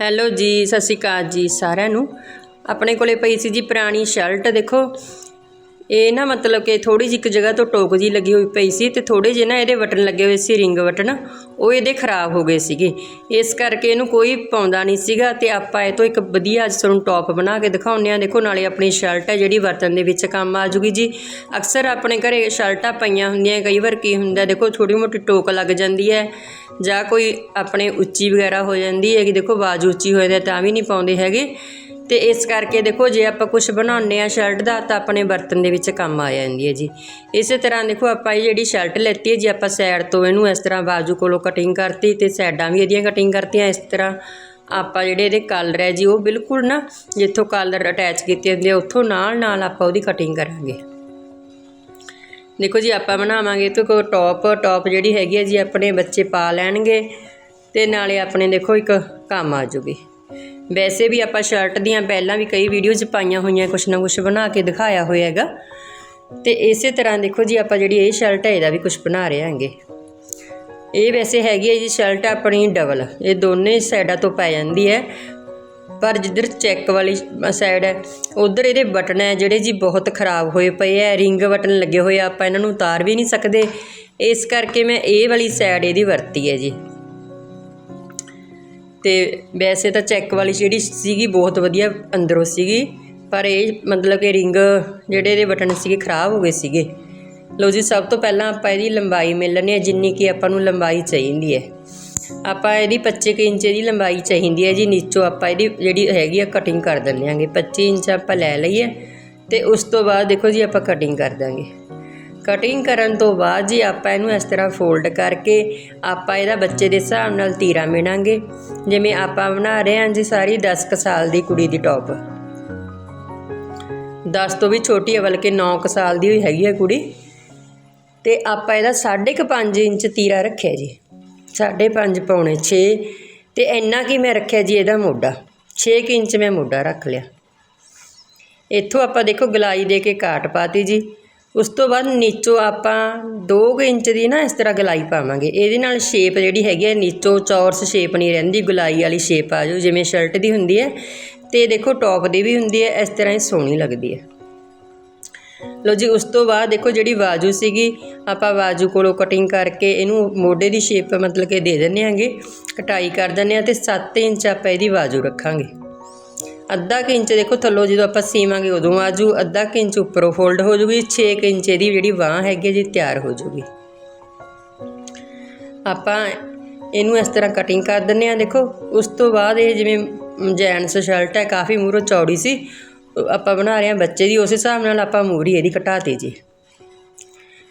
Hello ਜੀ, ਸਤਿ ਸ਼੍ਰੀ ਅਕਾਲ ਜੀ ਸਾਰਿਆਂ ਨੂੰ। ਆਪਣੇ ਕੋਲੇ ਪਈ ਸੀ ਜੀ ਪੁਰਾਣੀ ਸ਼ਰਟ, ਦੇਖੋ। ਇਹ ਨਾ ਮਤਲਬ ਕਿ ਥੋੜੀ ਜਿਹੀ ਇੱਕ ਜਗ੍ਹਾ ਤੋਂ ਟੋਕ ਜੀ ਲੱਗੀ ਹੋਈ ਪਈ ਸੀ ਤੇ ਥੋੜੇ ਜਿਹੇ ਨਾ ਇਹਦੇ ਬਟਨ ਲੱਗੇ ਹੋਏ ਸੀ, ਰਿੰਗ ਬਟਨ ਉਹ ਇਹਦੇ ਖਰਾਬ ਹੋ ਗਏ ਸੀਗੇ। ਇਸ ਕਰਕੇ ਇਹਨੂੰ ਕੋਈ ਪਾਉਂਦਾ ਨਹੀਂ ਸੀਗਾ ਤੇ ਆਪਾਂ ਇਹ ਤੋਂ ਇੱਕ ਵਧੀਆ ਅੱਜ ਤੁਹਾਨੂੰ ਟੌਪ ਬਣਾ ਕੇ ਦਿਖਾਉਂਦੇ ਆ ਦੇਖੋ, ਨਾਲੇ ਆਪਣੀ ਸ਼ਰਟ ਹੈ ਜਿਹੜੀ ਵਰਤਨ ਦੇ ਵਿੱਚ ਕੰਮ ਆ ਜੂਗੀ ਜੀ। ਅਕਸਰ ਆਪਣੇ ਘਰੇ ਸ਼ਰਟਾਂ ਪਈਆਂ ਹੁੰਦੀਆਂ, ਕਈ ਵਾਰ ਕੀ ਹੁੰਦਾ, ਦੇਖੋ ਛੋਟੀ ਮੋਟੀ ਟੋਕ ਲੱਗ ਜਾਂਦੀ ਹੈ ਜਾਂ ਕੋਈ ਆਪਣੇ ਉੱਚੀ ਵਗੈਰਾ ਹੋ ਜਾਂਦੀ ਹੈ ਕਿ ਦੇਖੋ ਬਾਜੂ ਉੱਚੀ ਹੋ ਹੋਏ ਤਾਂ ਵੀ ਨਹੀਂ ਪਾਉਂਦੇ ਹੈਗੇ। ਤੇ ਇਸ ਕਰਕੇ ਦੇਖੋ ਜੇ ਆਪਾਂ ਕੁਝ ਬਣਾਉਂਦੇ ਆ ਸ਼ਰਟ ਦਾ, ਤਾਂ ਆਪਣੇ ਬਰਤਨ ਦੇ ਵਿੱਚ ਕੰਮ ਆ ਜਾਂਦੀ ਹੈ ਜੀ। ਇਸੇ ਤਰ੍ਹਾਂ ਦੇਖੋ ਆਪਾਂ ਇਹ ਜਿਹੜੀ ਸ਼ਰਟ ਲੈਤੀ ਹੈ ਜੀ, ਆਪਾਂ ਸਾਈਡ ਤੋਂ ਇਹਨੂੰ ਇਸ ਤਰ੍ਹਾਂ ਬਾਜੂ ਕੋਲੋਂ ਕਟਿੰਗ ਕਰਤੀ ਤੇ ਸਾਈਡਾਂ ਵੀ ਇਹਦੀਆਂ ਕਟਿੰਗ ਕਰਤੀਆਂ ਇਸ ਤਰ੍ਹਾਂ। ਆਪਾਂ ਜਿਹੜੇ ਇਹਦੇ ਕਲਰ ਹੈ ਜੀ, ਉਹ ਬਿਲਕੁਲ ਨਾ ਜਿੱਥੋਂ ਕਲਰ ਅਟੈਚ ਕੀਤੇ ਹੁੰਦੇ ਆ ਉੱਥੋਂ ਨਾਲ ਨਾਲ ਆਪਾਂ ਉਹਦੀ ਕਟਿੰਗ ਕਰਾਂਗੇ। ਦੇਖੋ ਜੀ, ਆਪਾਂ ਬਣਾਵਾਂਗੇ ਤੇ ਕੋ ਟੌਪ ਟੌਪ ਜਿਹੜੀ ਹੈਗੀ ਹੈ ਜੀ, ਆਪਣੇ ਬੱਚੇ ਪਾ ਲੈਣਗੇ ਤੇ ਨਾਲੇ ਆਪਣੇ ਦੇਖੋ ਇੱਕ ਕੰਮ ਆ ਜੂਗੀ। ਵੈਸੇ ਵੀ ਆਪਾਂ ਸ਼ਰਟ ਦੀਆਂ ਪਹਿਲਾਂ ਵੀ ਕਈ ਵੀਡੀਓਜ਼ ਪਾਈਆਂ ਹੋਈਆਂ, ਕੁਛ ਨਾ ਕੁਛ ਬਣਾ ਕੇ ਦਿਖਾਇਆ ਹੋਇਆ ਹੈਗਾ। ਤੇ ਇਸੇ ਤਰ੍ਹਾਂ ਦੇਖੋ ਜੀ, ਆਪਾਂ ਜਿਹੜੀ ਇਹ ਸ਼ਰਟ ਹੈ, ਇਹਦਾ ਵੀ ਕੁਝ ਬਣਾ ਰਹੇ ਹਾਂਗੇ। ਇਹ ਵੈਸੇ ਹੈਗੀ ਹੈ ਜੀ ਸ਼ਰਟ ਆਪਣੀ ਡਬਲ ਇਹ ਦੋਨੇ ਸਾਈਡਾਂ ਤੋਂ ਪੈ ਜਾਂਦੀ ਹੈ। ਪਰ ਜਿੱਧਰ ਚੈੱਕ ਵਾਲੀ ਸਾਈਡ ਹੈ, ਉਧਰ ਇਹਦੇ ਬਟਨ ਹੈ, ਜਿਹੜੇ ਜੀ ਬਹੁਤ ਖਰਾਬ ਹੋਏ ਪਏ ਹੈ ਰਿੰਗ ਬਟਨ ਲੱਗੇ ਹੋਏ ਆ, ਆਪਾਂ ਇਹਨਾਂ ਨੂੰ ਉਤਾਰ ਵੀ ਨਹੀਂ ਸਕਦੇ। ਇਸ ਕਰਕੇ ਮੈਂ ਇਹ ਵਾਲੀ ਸਾਈਡ ਇਹਦੀ ਵਰਤੀ ਹੈ ਜੀ। ਤੇ ਵੈਸੇ ਤਾਂ ਚੈੱਕ ਵਾਲੀ ਜਿਹੜੀ ਸੀਗੀ ਬਹੁਤ ਵਧੀਆ ਅੰਦਰੋਂ ਸੀਗੀ, ਪਰ ਇਹ ਮਤਲਬ ਕਿ ਰਿੰਗ ਜਿਹੜੇ ਇਹਦੇ ਬਟਨ ਸੀਗੇ ਖਰਾਬ ਹੋ ਗਏ ਸੀਗੇ। ਲਓ ਜੀ, ਸਭ ਤੋਂ ਪਹਿਲਾਂ ਆਪਾਂ ਇਹਦੀ ਲੰਬਾਈ ਮਿਲ ਲੈਣੀ ਹੈ, ਜਿੰਨੀ ਕਿ ਆਪਾਂ ਨੂੰ ਲੰਬਾਈ ਚਾਹੀਦੀ ਹੈ। ਆਪਾਂ ਇਹਦੀ 25 ਕੁ ਇੰਚ ਦੀ ਲੰਬਾਈ ਚਾਹੀਦੀ ਹੈ ਜੀ, ਨੀਚੋਂ ਆਪਾਂ ਇਹਦੀ ਜਿਹੜੀ ਹੈਗੀ ਆ ਕਟਿੰਗ ਕਰ ਦਿੰਦੇ ਆਂਗੇ 25 ਇੰਚ ਆਪਾਂ ਲੈ ਲਈਏ ਤੇ ਉਸ ਤੋਂ ਬਾਅਦ ਦੇਖੋ ਜੀ ਆਪਾਂ ਕਟਿੰਗ ਕਰ ਦਾਂਗੇ ਕਟਿੰਗ ਕਰਨ ਤੋਂ ਬਾਅਦ ਜੀ ਆਪਾਂ ਇਹਨੂੰ ਇਸ ਤਰ੍ਹਾਂ ਫੋਲਡ ਕਰਕੇ ਆਪਾਂ ਇਹਦਾ ਬੱਚੇ ਦੇ ਹਿਸਾਬ ਨਾਲ ਤੀਰਾ ਮਿਣਾਂਗੇ। ਜਿਵੇਂ ਆਪਾਂ ਬਣਾ ਰਹੇ ਹਾਂ ਜੀ ਸਾਰੀ 10 ਕੁ ਸਾਲ ਦੀ ਕੁੜੀ ਦੀ ਟੌਪ 10 ਤੋਂ ਵੀ ਛੋਟੀ ਹੈ ਬਲਕਿ 9 ਕੁ ਸਾਲ ਦੀ ਹੋਈ ਹੈਗੀ ਹੈ ਕੁੜੀ। ਤੇ ਆਪਾਂ ਇਹਦਾ 5.5 ਇੰਚ ਤੀਰਾ ਰੱਖਿਆ ਜੀ। 5.5 ਪੌਣੇ 6 ਤੇ ਇੰਨਾ ਕੀ ਮੈਂ ਰੱਖਿਆ ਜੀ ਇਹਦਾ ਮੋਢਾ। 6 ਇੰਚ ਮੈਂ ਮੋਢਾ ਰੱਖ ਲਿਆ। ਇੱਥੋਂ ਆਪਾਂ ਦੇਖੋ ਗਲਾਈ ਦੇ ਕੇ ਕਾਟ ਪਾਤੀ ਜੀ। ਉਸ ਤੋਂ ਬਾਅਦ ਨੀਚੋਂ ਆਪਾਂ 2 ਇੰਚ ਦੀ ਨਾ ਇਸ ਤਰ੍ਹਾਂ ਗਲਾਈ ਪਾਵਾਂਗੇ। ਇਹਦੇ ਨਾਲ ਸ਼ੇਪ ਜਿਹੜੀ ਹੈਗੀ ਹੈ, ਨੀਚੋਂ ਚੌਰਸ ਸ਼ੇਪ ਨਹੀਂ ਰਹਿੰਦੀ, ਗੁਲਾਈ ਵਾਲੀ ਸ਼ੇਪ ਆ ਜਾਊ, ਜਿਵੇਂ ਸ਼ਰਟ ਦੀ ਹੁੰਦੀ ਹੈ। ਤੇ ਦੇਖੋ ਟੌਪ ਦੀ ਵੀ ਹੁੰਦੀ ਹੈ, ਇਸ ਤਰ੍ਹਾਂ ਹੀ ਸੋਹਣੀ ਲੱਗਦੀ ਹੈ। ਲੋ ਜੀ, ਉਸ ਤੋਂ ਬਾਅਦ ਦੇਖੋ ਜਿਹੜੀ ਬਾਜੂ ਸੀਗੀ, ਆਪਾਂ ਬਾਜੂ ਕੋਲੋਂ ਕਟਿੰਗ ਕਰਕੇ ਇਹਨੂੰ ਮੋਢੇ ਦੀ ਸ਼ੇਪ ਮਤਲਬ ਕਿ ਦੇ ਦਿੰਨੇ ਆਂਗੇ ਕਟਾਈ ਕਰ ਦਿੰਨੇ ਆ ਤੇ 7 ਇੰਚ ਆਪਾਂ ਇਹਦੀ ਬਾਜੂ ਰੱਖਾਂਗੇ। ਅੱਧਾ ਕੁ ਇੰਚ ਦੇਖੋ ਥੱਲੋਂ ਜਦੋਂ ਆਪਾਂ ਸੀਵਾਂਗੇ ਉਦੋਂ ਆਜੂ, ਅੱਧਾ ਕੁ ਇੰਚ ਉੱਪਰੋਂ ਫੋਲਡ ਹੋ ਜੂਗੀ 6 ਕੁ ਇੰਚ ਇਹਦੀ ਜਿਹੜੀ ਬਾਹ ਹੈਗੀ ਹੈ ਜੀ ਤਿਆਰ ਹੋ ਜੂਗੀ। ਆਪਾਂ ਇਹਨੂੰ ਇਸ ਤਰ੍ਹਾਂ ਕਟਿੰਗ ਕਰ ਦਿੰਨੇ ਆ ਦੇਖੋ, ਉਸ ਤੋਂ ਬਾਅਦ ਇਹ ਜਿਵੇਂ ਜੈਂਟਸ ਸ਼ਰਟ ਹੈ, ਕਾਫੀ ਮੂਹਰੋਂ ਚੌੜੀ ਸੀ, ਆਪਾਂ ਬਣਾ ਰਹੇ ਹਾਂ ਬੱਚੇ ਦੀ, ਉਸ ਹਿਸਾਬ ਨਾਲ ਆਪਾਂ ਮੂਰੀ ਇਹਦੀ ਘਟਾਤੀ ਜੀ।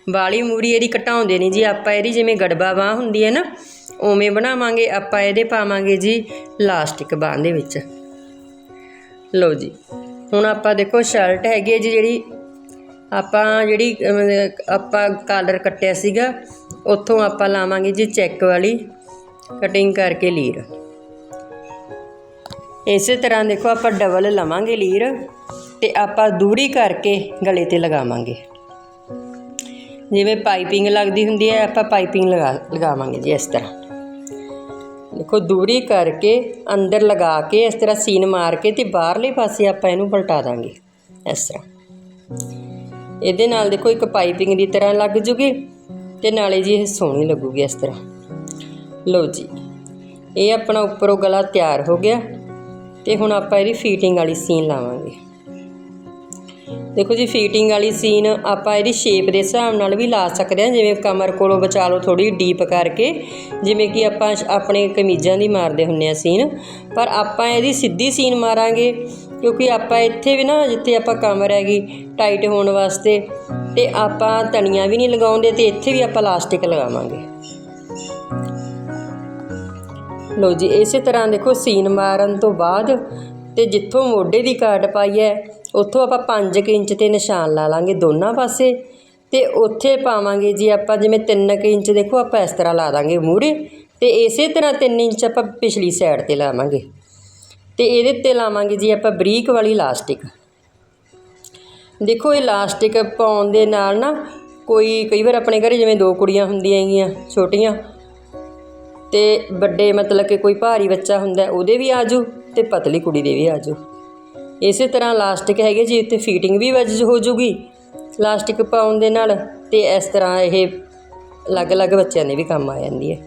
ਵਾਲੀ ਮੂਰੀ ਇਹਦੀ ਘਟਾਉਂਦੇ ਨਹੀਂ ਜੀ, ਆਪਾਂ ਇਹਦੀ ਜਿਵੇਂ ਗੜਬਾ ਬਾਹ ਹੁੰਦੀ ਹੈ ਨਾ, ਉਵੇਂ ਬਣਾਵਾਂਗੇ, ਆਪਾਂ ਇਹਦੇ ਪਾਵਾਂਗੇ ਜੀ ਲਾਸਟਿਕ ਬਾਹ ਦੇ ਵਿੱਚ। ਲਓ ਜੀ। ਹੁਣ ਆਪਾਂ ਦੇਖੋ ਸ਼ਰਟ ਹੈਗੀ ਹੈ ਜੀ ਜਿਹੜੀ। ਆਪਾਂ ਜਿਹੜੀ, ਆਪਾਂ ਕਾਲਰ ਕੱਟਿਆ ਸੀਗਾ, ਉੱਥੋਂ ਆਪਾਂ ਲਾਵਾਂਗੇ ਜੀ ਚੈੱਕ ਵਾਲੀ। ਕਟਿੰਗ ਕਰਕੇ ਲੀਰ। ਇਸੇ ਤਰ੍ਹਾਂ ਦੇਖੋ ਆਪਾਂ ਡਬਲ ਲਵਾਂਗੇ ਲੀਰ ਤੇ ਆਪਾਂ ਦੂਰੀ ਕਰਕੇ ਗਲੇ ਤੇ ਲਗਾਵਾਂਗੇ। ਜਿਵੇਂ ਪਾਈਪਿੰਗ ਲੱਗਦੀ ਹੁੰਦੀ ਹੈ, ਆਪਾਂ ਪਾਈਪਿੰਗ ਲਗਾ, ਲਗਾਵਾਂਗੇ ਜੀ ਇਸ ਤਰ੍ਹਾਂ। ਦੂਰੀ ਕਰਕੇ ਅੰਦਰ ਲਗਾ ਕੇ, ਇਸ ਤਰ੍ਹਾਂ ਸੀਨ ਮਾਰ ਕੇ ਤੇ ਬਾਹਰਲੇ ਪਾਸੇ ਆਪਾਂ ਇਹਨੂੰ ਪਲਟਾ ਦਾਂਗੇ, ਇਸ ਤਰ੍ਹਾਂ। ਇਹਦੇ ਨਾਲ ਦੇਖੋ, ਇੱਕ ਪਾਈਪਿੰਗ ਦੀ ਤਰ੍ਹਾਂ ਲੱਗ ਜੂਗੀ ਤੇ ਨਾਲੇ ਜੀ ਇਹ ਸੋਹਣੀ ਲੱਗੂਗੀ ਇਸ ਤਰ੍ਹਾਂ। ਲਓ ਜੀ, ਇਹ ਆਪਣਾ ਉੱਪਰੋਂ ਗਲਾ ਤਿਆਰ ਹੋ ਗਿਆ ਤੇ ਹੁਣ ਆਪਾਂ ਇਹਦੀ ਫੀਟਿੰਗ ਵਾਲੀ ਸੀਨ ਲਾਵਾਂਗੇ। ਦੇਖੋ ਜੀ ਫੀਟਿੰਗ ਵਾਲੀ ਸੀਨ ਆਪਾਂ ਇਹਦੀ ਸ਼ੇਪ ਦੇ ਹਿਸਾਬ ਨਾਲ ਵੀ ਲਾ ਸਕਦੇ ਹਾਂ, ਜਿਵੇਂ ਕਮਰ ਕੋਲੋਂ ਬਚਾ ਲਓ ਥੋੜੀ ਡੀਪ ਕਰਕੇ, ਜਿਵੇਂ ਕਿ ਆਪਾਂ ਆਪਣੇ ਕਮੀਜ਼ਾਂ ਦੀ ਮਾਰਦੇ ਹੁੰਨੇ ਆ ਸੀਨ ਪਰ ਆਪਾਂ ਇਹਦੀ ਸਿੱਧੀ ਸੀਨ ਮਾਰਾਂਗੇ, ਕਿਉਂਕਿ ਆਪਾਂ ਇੱਥੇ ਵੀ ਨਾ, ਜਿੱਥੇ ਆਪਾਂ ਕਮਰ ਹੈਗੀ ਟਾਈਟ ਹੋਣ ਵਾਸਤੇ, ਤੇ ਆਪਾਂ ਤਣੀਆਂ ਵੀ ਨਹੀਂ ਲਗਾਉਂਦੇ, ਤੇ ਇੱਥੇ ਵੀ ਆਪਾਂ ਲਾਸਟਿਕ ਲਗਾਵਾਂਗੇ। ਲਓ ਜੀ, ਇਸੇ ਤਰ੍ਹਾਂ ਦੇਖੋ ਸੀਨ ਮਾਰਨ ਤੋਂ ਬਾਅਦ ਤੇ ਜਿੱਥੋਂ ਮੋਢੇ ਦੀ ਕਾਟ ਪਾਈ ਹੈ ਉੱਥੋਂ ਆਪਾਂ 5 ਇੰਚ ਤੇ ਨਿਸ਼ਾਨ ਲਾ ਲਾਂਗੇ ਦੋਨਾਂ ਪਾਸੇ ਤੇ ਉੱਥੇ ਪਾਵਾਂਗੇ ਜੀ ਆਪਾਂ ਜਿਵੇਂ 3 ਇੰਚ ਦੇਖੋ ਆਪਾਂ ਇਸ ਤਰ੍ਹਾਂ ਲਾ ਦਾਂਗੇ ਮੂਹਰੇ ਤੇ ਇਸੇ ਤਰ੍ਹਾਂ 3 ਇੰਚ ਆਪਾਂ ਪਿਛਲੀ ਸਾਈਡ ਤੇ ਲਾਵਾਂਗੇ ਤੇ ਇਹਦੇ ਤੇ ਲਾਵਾਂਗੇ ਜੀ ਆਪਾਂ ਬਰੀਕ ਵਾਲੀ ਲਾਸਟਿਕ ਦੇਖੋ ਇਹ ਲਾਸਟਿਕ ਪਾਉਣ ਦੇ ਨਾਲ ਨਾ ਕੋਈ ਕਈ ਵਾਰ ਆਪਣੇ ਘਰੇ ਜਿਵੇਂ ਦੋ ਕੁੜੀਆਂ ਹੁੰਦੀਆਂ ਹੈਗੀਆਂ ਛੋਟੀਆਂ ਤੇ ਵੱਡੇ ਮਤਲਬ ਕਿ ਕੋਈ ਭਾਰੀ ਬੱਚਾ ਹੁੰਦਾ ਉਹਦੇ ਵੀ ਆਜੂ ਤੇ ਪਤਲੀ ਕੁੜੀ ਦੇ ਵੀ ਆਜੂ ਇਸੇ ਤਰ੍ਹਾਂ ਲਾਸਟਿਕ ਹੈਗੇ ਜੀ, ਉੱਤੇ ਫੀਟਿੰਗ ਵੀ ਵਜ ਹੋ ਜੂਗੀ, ਲਾਸਟਿਕ ਪਾਉਣ ਦੇ ਨਾਲ, ਤੇ ਇਸ ਤਰ੍ਹਾਂ ਇਹ ਅਲੱਗ-ਅਲੱਗ ਬੱਚਿਆਂ ਦੇ ਵੀ ਕੰਮ ਆ ਜਾਂਦੀ ਹੈ।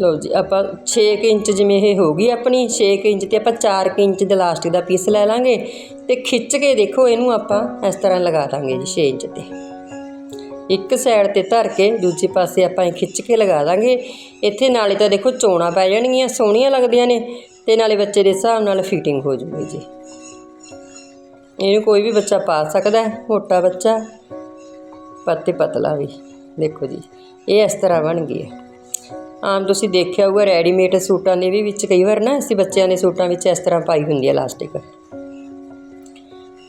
ਲਓ ਜੀ, ਆਪਾਂ 6 ਇੰਚ ਜਿਵੇਂ ਇਹ ਹੋ ਗਈ ਆਪਣੀ 6 ਇੰਚ ਤੇ ਆਪਾਂ 4 ਇੰਚ ਦਾ ਲਾਸਟਿਕ ਦਾ ਪੀਸ ਲੈ ਲਾਂਗੇ, ਤੇ ਖਿੱਚ ਕੇ ਦੇਖੋ ਇਹਨੂੰ ਆਪਾਂ ਇਸ ਤਰ੍ਹਾਂ ਲਗਾ ਦਾਂਗੇ ਜੀ 6 ਇੰਚ ਤੇ। ਇੱਕ ਸਾਈਡ ਤੇ ਧਰ ਕੇ, ਦੂਜੇ ਪਾਸੇ ਆਪਾਂ ਇਹ ਖਿੱਚ ਕੇ ਲਗਾ ਦਾਂਗੇ। ਇੱਥੇ ਨਾਲੇ ਤਾਂ ਦੇਖੋ ਚੋਣਾ ਪੈ ਜਾਣਗੀਆਂ, ਸੋਹਣੀਆਂ ਲੱਗਦੀਆਂ ਨੇ ਤੇ ਨਾਲੇ ਬੱਚੇ ਦੇ ਹਿਸਾਬ ਨਾਲ ਫਿਟਿੰਗ ਹੋ ਜੂਗੀ ਜੀ। ਇਹਨੂੰ ਕੋਈ ਵੀ ਬੱਚਾ ਪਾ ਸਕਦਾ ਹੈ, ਮੋਟਾ ਬੱਚਾ ਪੱਤੇ ਪਤਲਾ ਵੀ। ਦੇਖੋ ਜੀ, ਇਹ ਇਸ ਤਰ੍ਹਾਂ ਬਣ ਗਈ ਹੈ। ਆਮ ਤੁਸੀਂ ਦੇਖਿਆ ਹੋਊਗਾ ਰੈਡੀਮੇਡ ਸੂਟਾਂ ਦੇ ਵੀ ਵਿੱਚ ਕਈ ਵਾਰ ਨਾ, ਅਸੀਂ ਬੱਚਿਆਂ ਦੇ ਸੂਟਾਂ ਵਿੱਚ ਇਸ ਤਰ੍ਹਾਂ ਪਾਈ ਹੁੰਦੀ ਹੈ ਇਲਾਸਟਿਕ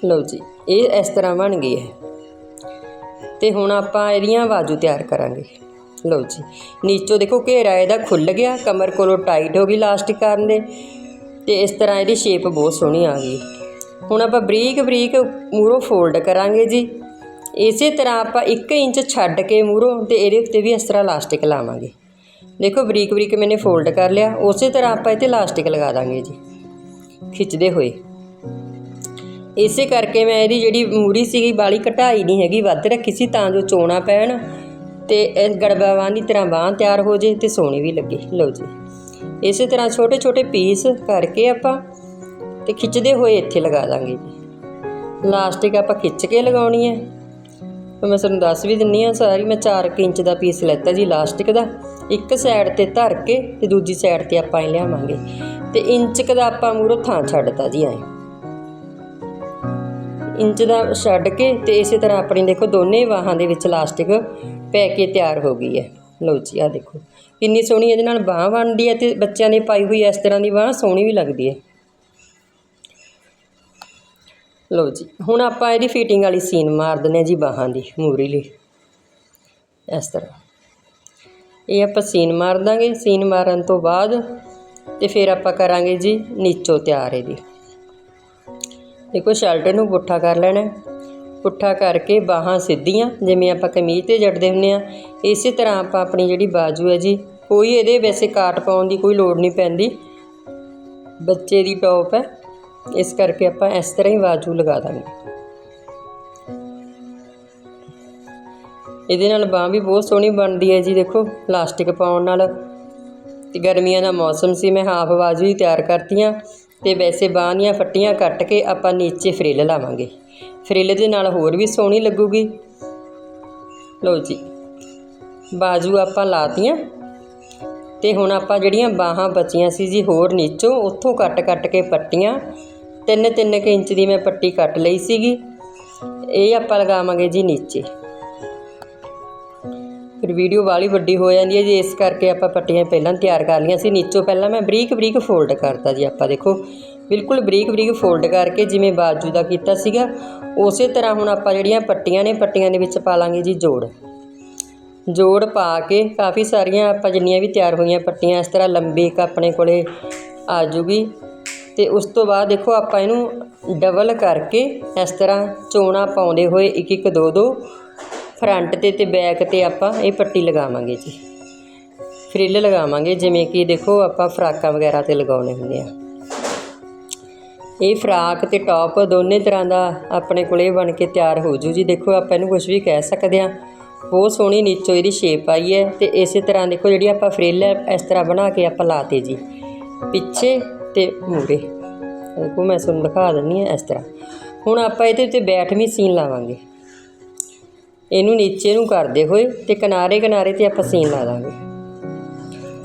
ਲਓ ਜੀ, ਇਹ ਇਸ ਤਰ੍ਹਾਂ ਬਣ ਗਈ ਹੈ। ਤੇ ਹੁਣ ਆਪਾਂ ਇਹਦੀਆਂ ਬਾਜੂ ਤਿਆਰ ਕਰਾਂਗੇ। ਲਓ ਜੀ, ਨੀਚੋਂ ਦੇਖੋ ਘੇਰਾ ਇਹਦਾ ਖੁੱਲ ਗਿਆ, ਕਮਰ ਕੋਲੋਂ ਟਾਈਟ ਹੋ ਗਈ ਲਾਸਟਿਕ ਕਰਨ ਦੇ, ਤੇ ਇਸ ਤਰ੍ਹਾਂ ਇਹਦੀ ਸ਼ੇਪ ਬਹੁਤ ਸੋਹਣੀ ਆ ਗਈ। ਹੁਣ ਆਪਾਂ ਬਰੀਕ ਬਰੀਕ ਮੂਰੋਂ ਫੋਲਡ ਕਰਾਂਗੇ ਜੀ। ਇਸੇ ਤਰ੍ਹਾਂ ਆਪਾਂ 1 ਇੰਚ ਛੱਡ ਕੇ ਮੂਰੋਂ ਤੇ ਇਹਦੇ ਉੱਤੇ ਵੀ ਇਸ ਤਰ੍ਹਾਂ ਲਾਸਟਿਕ ਲਾਵਾਂਗੇ। ਦੇਖੋ ਬਰੀਕ ਬਰੀਕ ਮੈਨੇ ਫੋਲਡ ਕਰ ਲਿਆ, ਉਸੇ ਤਰ੍ਹਾਂ ਆਪਾਂ ਇੱਥੇ ਲਾਸਟਿਕ ਲਗਾ ਦਾਂਗੇ ਜੀ, ਖਿੱਚਦੇ ਹੋਏ। ਇਸੇ ਕਰਕੇ ਮੈਂ ਇਹਦੀ ਜਿਹੜੀ ਮੂਰੀ ਸੀਗੀ ਬਾਲੀ ਘਟਾਈ ਨਹੀਂ ਹੈਗੀ, ਵੱਧ ਰੱਖੀ ਸੀ ਤਾਂ ਜੋ ਚੋਣਾ ਪੈਣ। ਤੇ ਇਹ ਗੜਬਾ ਬਾਂਹ ਦੀ ਤਰ੍ਹਾਂ ਬਾਂਹ ਤਿਆਰ ਹੋ ਜੇ ਤੇ ਸੋਹਣੀ ਵੀ ਲੱਗੇ। ਲਓ ਜੀ। ਇਸੇ ਤਰ੍ਹਾਂ ਛੋਟੇ ਛੋਟੇ ਪੀਸ ਕਰਕੇ ਆਪਾਂ ਤੇ ਖਿੱਚਦੇ ਹੋਏ ਇੱਥੇ ਲਗਾ ਦਾਂਗੇ ਜੀ। ਲਾਸਟਿਕ ਆਪਾਂ ਖਿੱਚ ਕੇ ਲਗਾਉਣੀ ਹੈ। ਤਾਂ ਮੈਂ ਤੁਹਾਨੂੰ ਦੱਸ ਵੀ ਦਿੰਨੀ ਆ ਸਾਰੀ ਮੈਂ 4 ਇੰਚ ਦਾ ਪੀਸ ਲੈਤਾ ਜੀ ਲਾਸਟਿਕ ਦਾ। ਇੱਕ ਸਾਈਡ ਤੇ ਧਰ ਕੇ ਤੇ ਦੂਜੀ ਸਾਈਡ ਤੇ ਆਪਾਂ ਇਹ ਲਿਆਵਾਂਗੇ। ਤੇ ਇੰਚ ਦਾ ਆਪਾਂ ਮੂਰੋਂ ਥਾਂ ਛੱਡਤਾ ਜੀ ਐ। ਇੰਚ ਦਾ ਛੱਡ ਕੇ ਤੇ ਇਸੇ ਤਰ੍ਹਾਂ ਆਪਣੀ ਦੇਖੋ ਦੋਨੇ ਬਾਹਾਂ ਦੇ ਵਿੱਚ ਲਾਸਟਿਕ ਪੈ ਕੇ ਤਿਆਰ ਹੋ ਗਈ ਹੈ। ਲਓ ਜੀ ਆ ਦੇਖੋ। ਕਿੰਨੀ ਸੋਹਣੀ ਇਹਦੇ ਨਾਲ ਬਾਹ ਬਣਦੀ ਹੈ ਤੇ ਬੱਚਿਆਂ ਨੇ ਪਾਈ ਹੋਈ ਇਸ ਤਰ੍ਹਾਂ ਦੀ ਬਾਹ ਸੋਹਣੀ ਵੀ ਲੱਗਦੀ ਹੈ। ਲਓ ਜੀ, ਹੁਣ ਆਪਾਂ ਇਹਦੀ ਫਿਟਿੰਗ ਵਾਲੀ ਸੀਨ ਮਾਰ ਦਿੰਦੇ ਹਾਂ ਜੀ ਬਾਹਾਂ ਦੀ ਮੂਰੀ ਲਈ। ਇਸ ਤਰ੍ਹਾਂ। ਇਹ ਆਪਾਂ ਸੀਨ ਮਾਰ ਦਾਂਗੇ ਸੀਨ ਮਾਰਨ ਤੋਂ ਬਾਅਦ ਤੇ ਫਿਰ ਆਪਾਂ ਕਰਾਂਗੇ ਜੀ ਨੀਚੋਂ ਤਿਆਰ ਇਹਦੀ। ਦੇਖੋ ਸ਼ਰਟ ਨੂੰ ਪੁੱਠਾ ਕਰ ਲੈਣਾ ਪੁੱਠਾ ਕਰਕੇ ਬਾਹਾਂ ਸਿੱਧੀਆਂ, ਜਿਵੇਂ ਆਪਾਂ ਕਮੀਜ਼ ਤੇ ਜੜਦੇ ਹੁੰਨੇ ਆ ਇਸੇ ਤਰ੍ਹਾਂ ਆਪਾਂ ਆਪਣੀ ਜਿਹੜੀ ਬਾਜੂ ਹੈ ਜੀ, ਕੋਈ ਇਹਦੇ ਵੈਸੇ ਕਾਟ ਪਾਉਣ ਦੀ ਕੋਈ ਲੋੜ ਨਹੀਂ ਪੈਂਦੀ। ਬੱਚੇ ਦੀ ਟੌਪ ਹੈ, ਇਸ ਕਰਕੇ ਆਪਾਂ ਇਸ ਤਰ੍ਹਾਂ ਹੀ ਬਾਜੂ ਲਗਾ ਦਾਂਗੇ। ਇਹਦੇ ਨਾਲ ਬਾਹ ਵੀ ਬਹੁਤ ਸੋਹਣੀ ਬਣਦੀ ਹੈ ਜੀ, ਦੇਖੋ, ਪਲਾਸਟਿਕ ਪਾਉਣ ਨਾਲ। ਤੇ ਗਰਮੀਆਂ ਦਾ ਮੌਸਮ ਸੀ, ਮੈਂ ਹਾਫ ਬਾਜੂ ਹੀ ਤਿਆਰ ਕਰਤੀਆਂ। ਤੇ ਵੈਸੇ ਬਾਹਾਂ ਦੀਆਂ ਫੱਟੀਆਂ ਕੱਟ ਕੇ ਆਪਾਂ ਨੀਚੇ ਫਰਿੱਲ ਲਾਵਾਂਗੇ। ਫਰਿੱਲ ਦੇ ਨਾਲ ਹੋਰ ਵੀ ਸੋਹਣੀ ਲੱਗੂਗੀ। ਲਓ ਜੀ, ਬਾਜੂ ਆਪਾਂ ਲਾਤੀਆਂ। ਤੇ ਹੁਣ ਆਪਾਂ ਜਿਹੜੀਆਂ ਬਾਹਾਂ ਬਚੀਆਂ ਸੀ ਜੀ ਹੋਰ ਨੀਚੋਂ, ਉੱਥੋਂ ਕੱਟ ਕੱਟ ਕੇ ਪੱਟੀਆਂ। ਤਿੰਨ ਤਿੰਨ ਕੁ ਇੰਚ ਦੀ ਮੈਂ ਪੱਟੀ ਕੱਟ ਲਈ ਸੀਗੀ। ਇਹ ਆਪਾਂ ਲਗਾਵਾਂਗੇ ਜੀ ਨੀਚੇ। ਫਿਰ ਵੀਡੀਓ ਵਾਲੀ ਵੱਡੀ ਹੋ ਜਾਂਦੀ ਹੈ ਜੀ, ਇਸ ਕਰਕੇ ਆਪਾਂ ਪੱਟੀਆਂ ਪਹਿਲਾਂ ਤਿਆਰ ਕਰ ਲਈਆਂ ਸੀ। ਨੀਚੋਂ ਪਹਿਲਾਂ ਮੈਂ ਬਰੀਕ ਬਰੀਕ ਫੋਲਡ ਕਰਤਾ ਜੀ, ਆਪਾਂ ਦੇਖੋ। ਬਿਲਕੁਲ ਬਰੀਕ ਬਰੀਕ ਫੋਲਡ ਕਰਕੇ ਜਿਵੇਂ ਬਾਜੂ ਦਾ ਕੀਤਾ ਸੀਗਾ, ਉਸੇ ਤਰ੍ਹਾਂ ਹੁਣ ਆਪਾਂ ਜਿਹੜੀਆਂ ਪੱਟੀਆਂ ਨੇ, ਪੱਟੀਆਂ ਦੇ ਵਿੱਚ ਪਾ ਲਾਂਗੇ ਜੀ ਜੋੜ। ਜੋੜ ਪਾ ਕੇ ਕਾਫੀ ਸਾਰੀਆਂ ਆਪਾਂ ਜਿੰਨੀਆਂ ਵੀ ਤਿਆਰ ਹੋਈਆਂ ਪੱਟੀਆਂ, ਇਸ ਤਰ੍ਹਾਂ ਲੰਬੀ ਇੱਕ ਆਪਣੇ ਕੋਲੇ ਆ ਜੂਗੀ। ਤੇ ਉਸ ਤੋਂ ਬਾਅਦ ਦੇਖੋ ਆਪਾਂ ਇਹਨੂੰ ਡਬਲ ਕਰਕੇ ਇਸ ਤਰ੍ਹਾਂ ਚੋਣਾ ਪਾਉਂਦੇ ਹੋਏ ਇੱਕ ਇੱਕ ਦੋ ਦੋ ਫਰੰਟ ਤੇ ਤੇ ਬੈਕ ਤੇ ਆਪਾਂ ਇਹ ਪੱਟੀ ਲਗਾਵਾਂਗੇ ਜੀ। ਫਰਿੱਲ ਲਗਾਵਾਂਗੇ, ਜਿਵੇਂ ਕਿ ਦੇਖੋ ਆਪਾਂ ਫਰਾਕਾਂ ਵਗੈਰਾ ਤੇ ਲਗਾਉਣੇ ਹੁੰਦੇ ਆ। ਇਹ ਫਰਾਕ ਤੇ ਟੌਪ ਦੋਨੇ ਤਰ੍ਹਾਂ ਦਾ ਆਪਣੇ ਕੋਲੇ ਬਣ ਕੇ ਤਿਆਰ ਹੋ ਜੂ ਜੀ। ਦੇਖੋ, ਆਪਾਂ ਇਹਨੂੰ ਕੁਝ ਵੀ ਕਹਿ ਸਕਦੇ ਆ ਬਹੁਤ ਸੋਹਣੀ ਨੀਚੋਂ ਇਹਦੀ ਸ਼ੇਪ ਆਈ ਹੈ ਤੇ ਇਸੇ ਤਰ੍ਹਾਂ ਦੇਖੋ, ਜਿਹੜੀ ਆਪਾਂ ਫਰਿੱਲ ਹੈ, ਇਸ ਤਰ੍ਹਾਂ ਬਣਾ ਕੇ ਆਪਾਂ ਲਾਤੇ ਜੀ। ਪਿੱਛੇ ਤੇ ਮੂਰੇ ਦੇਖੋ, ਮੈਂ ਤੁਹਾਨੂੰ ਦਿਖਾ ਦਿੰਨੀ ਆ ਇਸ ਤਰ੍ਹਾਂ। ਹੁਣ ਆਪਾਂ ਇਹਦੇ ਉੱਤੇ ਬੈਠਵੀਂ ਸੀਨ ਲਾਵਾਂਗੇ। ਇਹਨੂੰ ਨੀਚੇ ਨੂੰ ਕਰਦੇ ਹੋਏ ਤੇ ਕਿਨਾਰੇ ਕਿਨਾਰੇ ਤੇ ਆਪਾਂ ਸੀਨ ਲਾ ਦਾਂਗੇ।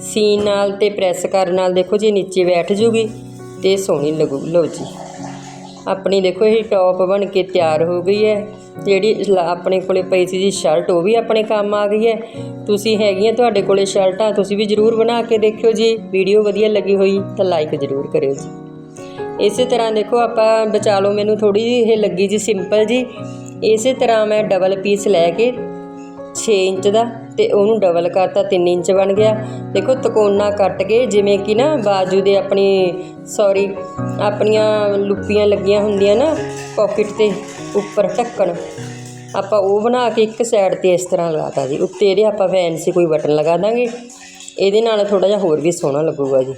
ਸੀਨ ਨਾਲ ਤੇ ਪ੍ਰੈਸ ਕਰਨ ਨਾਲ ਦੇਖੋ ਜੀ ਨੀਚੇ ਬੈਠ ਜੂਗੀ। ਤੇ ਸੋਹਣੀ ਲੱਗੂ, ਲਓ ਜੀ। ਆਪਣੀ ਦੇਖੋ, ਇਹ ਟੌਪ ਬਣ ਕੇ ਤਿਆਰ ਹੋ ਗਈ ਹੈ। ਜਿਹੜੀ ਲ- ਆਪਣੇ ਕੋਲੇ ਪਈ ਸੀ ਜੀ ਸ਼ਰਟ ਉਹ ਵੀ ਆਪਣੇ ਕੰਮ ਆ ਗਈ ਹੈ। ਤੁਸੀਂ ਹੈਗੀਆਂ ਤੁਹਾਡੇ ਕੋਲੇ ਸ਼ਰਟਾਂ ਤੁਸੀਂ ਵੀ ਜ਼ਰੂਰ ਬਣਾ ਕੇ ਦੇਖਿਓ ਜੀ। ਵੀਡੀਓ ਵਧੀਆ ਲੱਗੀ ਹੋਈ ਤਾਂ ਲਾਈਕ ਜ਼ਰੂਰ ਕਰਿਓ ਜੀ। ਇਸੇ ਤਰ੍ਹਾਂ ਦੇਖੋ, ਆਪਾਂ ਬਚਾ ਲਓ, ਮੈਨੂੰ ਥੋੜੀ ਜਿਹੀ ਇਹ ਲੱਗੀ ਜੀ ਸਿੰਪਲ ਜੀ। ਇਸੇ ਤਰ੍ਹਾਂ ਮੈਂ ਡਬਲ ਪੀਸ ਲੈ ਕੇ 6 ਇੰਚ ਦਾ ਤੇ ਉਹਨੂੰ ਡਬਲ ਕਰਤਾ 3 ਇੰਚ ਬਣ ਗਿਆ। ਦੇਖੋ, ਤਕੋਨਾ ਕੱਟ ਕੇ ਜਿਵੇਂ ਕਿ ਨਾ ਬਾਜੂ ਦੇ ਆਪਣੀ ਸੌਰੀ ਆਪਣੀਆਂ ਲੁੱਪੀਆਂ ਲੱਗੀਆਂ ਹੁੰਦੀਆਂ ਨਾ ਪਾਕਟ ਤੇ ਉੱਪਰ ਢੱਕਣ। ਆਪਾਂ ਉਹ ਬਣਾ ਕੇ ਇੱਕ ਸਾਈਡ ਤੇ ਇਸ ਤਰ੍ਹਾਂ ਲਗਾਤਾ ਜੀ। ਉੱਤੇ ਇਹਦੇ ਆਪਾਂ ਫੈਂਸੀ ਕੋਈ ਬਟਨ ਲਗਾ ਦਾਂਗੇ। ਇਹਦੇ ਨਾਲ ਥੋੜਾ ਜਿਹਾ ਹੋਰ ਵੀ ਸੋਹਣਾ ਲੱਗੂਗਾ ਜੀ।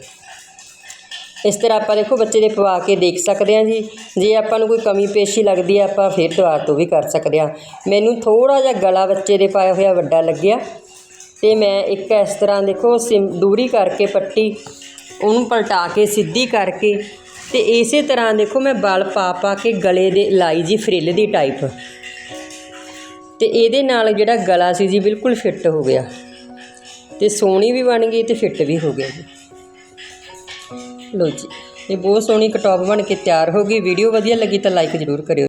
ਇਸ ਤਰ੍ਹਾਂ ਆਪਾਂ ਦੇਖੋ ਬੱਚੇ ਦੇ ਪਵਾ ਕੇ ਦੇਖ ਸਕਦੇ ਹਾਂ ਜੀ। ਜੇ ਆਪਾਂ ਨੂੰ ਕੋਈ ਕਮੀ ਪੇਸ਼ੀ ਲੱਗਦੀ ਹੈ ਆਪਾਂ ਫਿਰ ਦੁਬਾਰਾ ਤੋਂ ਵੀ ਕਰ ਸਕਦੇ ਹਾਂ। ਮੈਨੂੰ ਥੋੜਾ ਜਿਹਾ ਗਲਾ ਬੱਚੇ ਦੇ ਪਾਇਆ ਹੋਇਆ ਵੱਡਾ ਲੱਗਿਆ ਤੇ ਮੈਂ ਇੱਕ ਇਸ ਤਰ੍ਹਾਂ ਦੇਖੋ ਸਿਮ ਦੂਰੀ ਕਰਕੇ ਪੱਟੀ ਉਹਨੂੰ ਪਲਟਾ ਕੇ ਸਿੱਧੀ ਕਰਕੇ ਤੇ ਇਸੇ ਤਰ੍ਹਾਂ ਦੇਖੋ ਮੈਂ ਬਲ ਪਾ ਪਾ ਕੇ ਗਲੇ ਦੇ ਲਾਈ ਜੀ ਫਰਿੱਲ ਦੀ ਟਾਈਪ। ਤੇ ਇਹਦੇ ਨਾਲ ਜਿਹੜਾ ਗਲਾ ਸੀ ਜੀ ਬਿਲਕੁਲ ਫਿੱਟ ਹੋ ਗਿਆ। ਤੇ ਸੋਹਣੀ ਵੀ ਬਣ ਗਈ ਤੇ ਫਿੱਟ ਵੀ ਹੋ ਗਿਆ ਜੀ। ਲੋ ਜੀ। ਇਹ ਬਹੁਤ ਸੋਹਣੀ ਕਟੌਪ ਬਣ ਕੇ ਤਿਆਰ ਹੋ ਗਈ। ਵੀਡੀਓ ਵਧੀਆ ਲੱਗੀ ਤਾਂ ਲਾਈਕ ਜ਼ਰੂਰ ਕਰਿਓ।